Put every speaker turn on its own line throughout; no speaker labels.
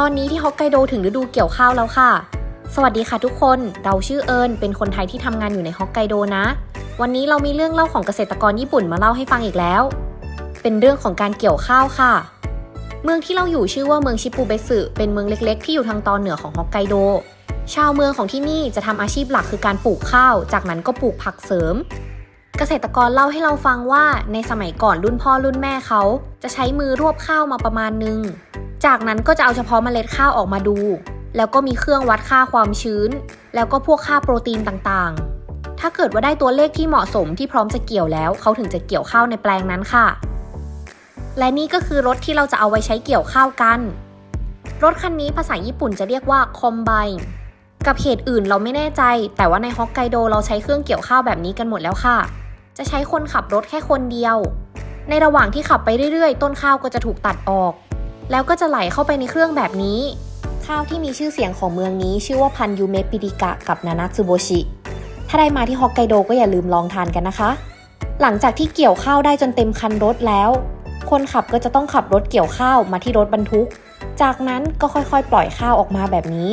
ตอนนี้ที่ฮอกไกโดถึงฤดูเกี่ยวข้าวแล้วค่ะ สวัสดีค่ะทุกคน เราชื่อเอิญเป็นคนไทยที่ทำงานอยู่ในฮอกไกโดนะ วันนี้เรามีเรื่องเล่าของเกษตรกรญี่ปุ่นมาเล่าให้ฟังอีกแล้ว เป็นเรื่องของการเกี่ยวข้าวค่ะ เมืองที่เราอยู่ชื่อว่าเมืองชิปูเบสึเป็นเมืองเล็กๆ ที่อยู่ทางตอนเหนือของฮอกไกโด ชาวเมืองของที่นี่จะทำอาชีพหลักคือการปลูกข้าว จากนั้นก็ปลูกผักเสริม เกษตรกรเล่าให้เราฟังว่าในสมัยก่อนรุ่นพ่อรุ่นแม่เขา จะใช้มือรวบข้าวมาประมาณนึง จากนั้นก็จะเอาเฉพาะเมล็ดข้าวออกมาดู แล้วก็มีเครื่องวัดค่าความชื้น แล้วก็พวกค่าโปรตีนต่างๆ ถ้าเกิดว่าได้ตัวเลขที่เหมาะสมที่พร้อมจะเกี่ยวแล้ว เขาถึงจะเกี่ยวข้าวในแปลงนั้นค่ะ และนี่ก็คือรถที่เราจะเอาไว้ใช้เกี่ยวข้าวกัน รถคันนี้ภาษาญี่ปุ่นจะเรียกว่าคอมไบกับเขตอื่นเราไม่แน่ใจ แต่ว่าในฮอกไกโดเราใช้เครื่องเกี่ยวข้าวแบบนี้กันหมดแล้วค่ะ จะใช้คนขับรถแค่คนเดียว ในระหว่างที่ขับไปเรื่อยๆ ต้นข้าวก็จะถูกตัดออก แล้วก็จะไหลเข้าไปในเครื่องแบบนี้ ข้าวที่มีชื่อเสียงของเมืองนี้ ชื่อว่าพันยูเมปิริกะกับนานาซึโบชิ ถ้าได้มาที่ฮอกไกโดก็อย่าลืมลองทานกันนะคะ หลังจากที่เกี่ยวข้าวได้จนเต็มคันรถแล้ว คนขับก็จะต้องขับรถเกี่ยวข้าวมาที่รถบรรทุก จากนั้นก็ค่อยๆ ปล่อยข้าวออกมาแบบนี้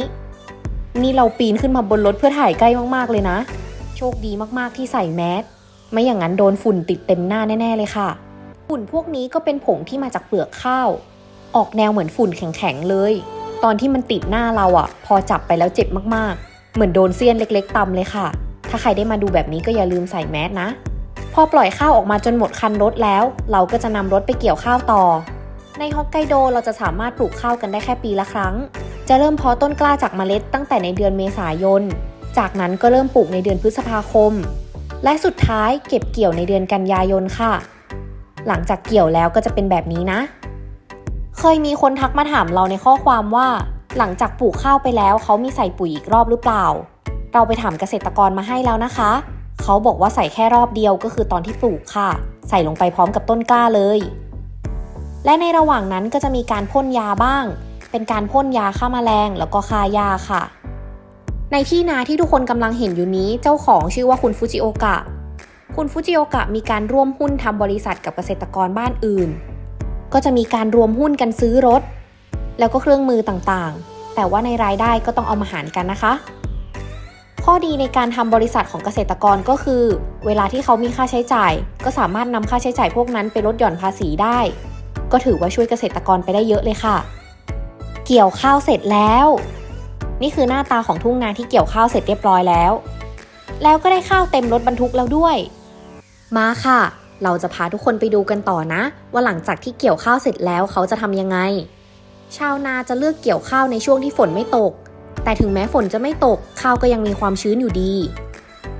นี่เราปีนขึ้นมาบนรถเพื่อถ่ายใกล้มากๆเลยนะ โชคดีมากๆที่ใส่แมส ไม่อย่างนั้นโดนฝุ่นติดเต็มหน้าแน่ ๆ เลยค่ะ ฝุ่นพวกนี้ก็เป็นผงที่มาจากเปลือกข้าว ออกแนวเหมือนฝุ่นแข็งๆเลย ตอนที่มันติดหน้าเราอะ่ะ พอจับไปแล้วเจ็บมากๆ เหมือนโดนเสี้ยนเล็ก ๆตำเลยค่ะ ถ้าใครได้มาดูแบบนี้ก็อย่าลืมใส่แมสนะ พอปล่อยข้าวออกมาจนหมดคันรถแล้ว เราก็จะนำรถไปเกี่ยวข้าวต่อ ในฮอกไกโดเราจะสามารถปลูกข้าวกันได้แค่ปีละครั้ง จะเริ่มเพาะต้นกล้าจากเมล็ดตั้งแต่ในเดือนเมษายน จากนั้นก็เริ่มปลูกในเดือนพฤษภาคม และสุดท้ายเก็บเกี่ยวในเดือนกันยายนค่ะ หลังจากเกี่ยวแล้วก็จะเป็นแบบนี้นะ เคยมีคนทักมาถามเราในข้อความว่า หลังจากปลูกข้าวไปแล้วเขามีใส่ปุ๋ยอีกรอบหรือเปล่า เราไปถามเกษตรกรมาให้แล้วนะคะ เขาบอกว่าใส่แค่รอบเดียวก็คือตอนที่ปลูกค่ะ ใส่ลงไปพร้อมกับต้นกล้าเลย และในระหว่างนั้นก็จะมีการพ่นยาบ้าง เป็นการพ่นยาฆ่าแมลงแล้วก็ฆ่าหญ้าค่ะ ในที่นาที่ทุกคนกำลังเห็นอยู่นี้เจ้าของชื่อว่าคุณฟูจิโอกะ คุณฟูจิโอกะมีการร่วมหุ้นทำบริษัทกับเกษตรกรบ้านอื่น ก็จะมีการรวมหุ้นกันซื้อรถ แล้วก็เครื่องมือต่างๆ แต่ว่าในรายได้ก็ต้องเอามาหารกันนะคะ ข้อดีในการทำบริษัทของเกษตรกรก็คือ เวลาที่เขามีค่าใช้จ่าย ก็สามารถนำค่าใช้จ่ายพวกนั้นไปลดหย่อนภาษีได้ ก็ถือว่าช่วยเกษตรกรไปได้เยอะเลยค่ะ เกี่ยวข้าวเสร็จแล้ว นี่คือหน้าตาของทุ่งนาที่เกี่ยวข้าวเสร็จเรียบร้อยแล้ว แล้วก็ได้ข้าวเต็มรถบรรทุกแล้วด้วย มาค่ะ เราจะพาทุกคนไปดูกันต่อนะ ว่าหลังจากที่เกี่ยวข้าวเสร็จแล้วเขาจะทำยังไง ชาวนาจะเลือกเกี่ยวข้าวในช่วงที่ฝนไม่ตก แต่ถึงแม้ฝนจะไม่ตกข้าวก็ยังมีความชื้นอยู่ดี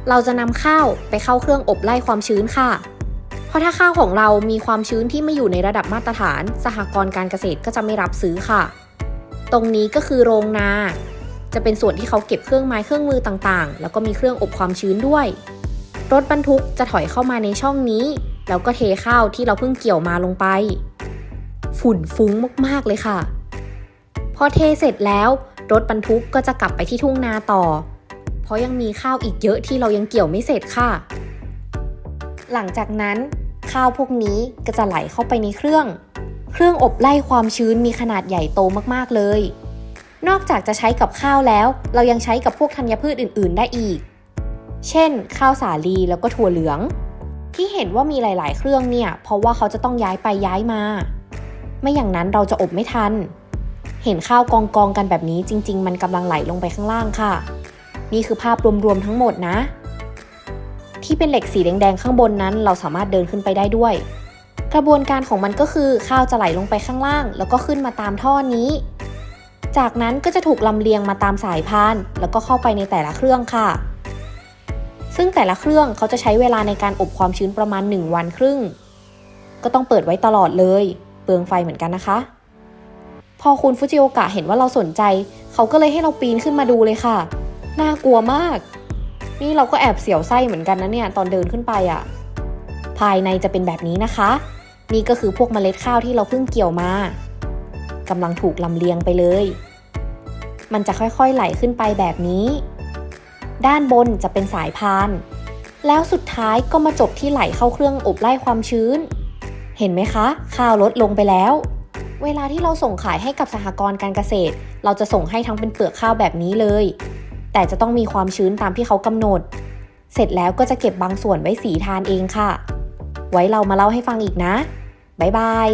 เราจะนำข้าวไปเข้าเครื่องอบไล่ความชื้นค่ะเพราะถ้าข้าวของเรามีความชื้นที่ไม่อยู่ในระดับมาตรฐาน สหกรณ์การเกษตรก็จะไม่รับซื้อค่ะ ตรงนี้ก็คือโรงนา จะเป็นส่วนที่เขาเก็บเครื่องไม้เครื่องมือต่างๆ แล้วก็มีเครื่องอบความชื้นด้วย รถบรรทุกจะถอยเข้ามาในช่องนี้ แล้วก็เทข้าวที่เราเพิ่งเกี่ยวมาลงไป ฝุ่นฟุ้งมากๆเลยค่ะ พอเทเสร็จแล้ว รถบรรทุกก็จะกลับไปที่ทุ่งนาต่อ เพราะยังมีข้าวอีกเยอะที่เรายังเกี่ยวไม่เสร็จค่ะ หลังจากนั้น ข้าวพวกนี้ก็จะไหลเข้าไปในเครื่อง เครื่องอบไล่ความชื้นมีขนาดใหญ่โตมากๆเลย นอกจากจะใช้กับข้าวแล้ว เรายังใช้กับพวกธัญพืชอื่น ๆ ได้อีก เช่น ข้าวสาลีแล้วก็ถั่วเหลือง ที่เห็นว่ามีหลาย ๆ เครื่องเนี่ย เพราะว่าเขาจะต้องย้ายไปย้ายมา ไม่อย่างนั้นเราจะอบไม่ทัน เห็นข้าวกองกองๆกันแบบนี้จริง ๆ มันกำลังไหลลงไปข้างล่างค่ะ นี่คือภาพรวม ๆ ทั้งหมดนะ ที่เป็นเหล็กสีแดง ๆ ข้างบนนั้น เราสามารถเดินขึ้นไปได้ด้วยกระบวนการของมันก็คือข้าวจะไหลลงไปข้างล่าง แล้วก็ขึ้นมาตามท่อนี้ จากนั้นก็จะถูกลำเลียงมาตามสายพาน แล้วก็เข้าไปในแต่ละเครื่องค่ะ ซึ่งแต่ละเครื่องเขาจะใช้เวลาในการอบความชื้นประมาณ 1 วันครึ่ง ก็ต้องเปิดไว้ตลอดเลย เปลืองไฟเหมือนกันนะคะ พอคุณฟุจิโอกะเห็นว่าเราสนใจ เขาก็เลยให้เราปีนขึ้นมาดูเลยค่ะ น่ากลัวมาก นี่เราก็แอบเสียวไส้เหมือนกันนะเนี่ยตอนเดินขึ้นไปอะ่ะ ภายในจะเป็นแบบนี้นะคะ นี่ก็คือพวกเมล็ดข้าวที่เราเพิ่งเกี่ยวมา กำลังถูกลำเลียงไปเลย มันจะค่อยๆไหลขึ้นไปแบบนี้ ด้านบนจะเป็นสายพาน แล้วสุดท้ายก็มาจบที่ไหลเข้าเครื่องอบไล่ความชื้น เห็นไหมคะ ข้าวลดลงไปแล้ว เวลาที่เราส่งขายให้กับสหกรณ์การเกษตร เราจะส่งให้ทั้งเป็นเปลือกข้าวแบบนี้เลย แต่จะต้องมีความชื้นตามที่เขากำหนด เสร็จแล้วก็จะเก็บบางส่วนไว้สีทานเองค่ะ ไว้เรามาเล่าให้ฟังอีกนะบ๊ายบาย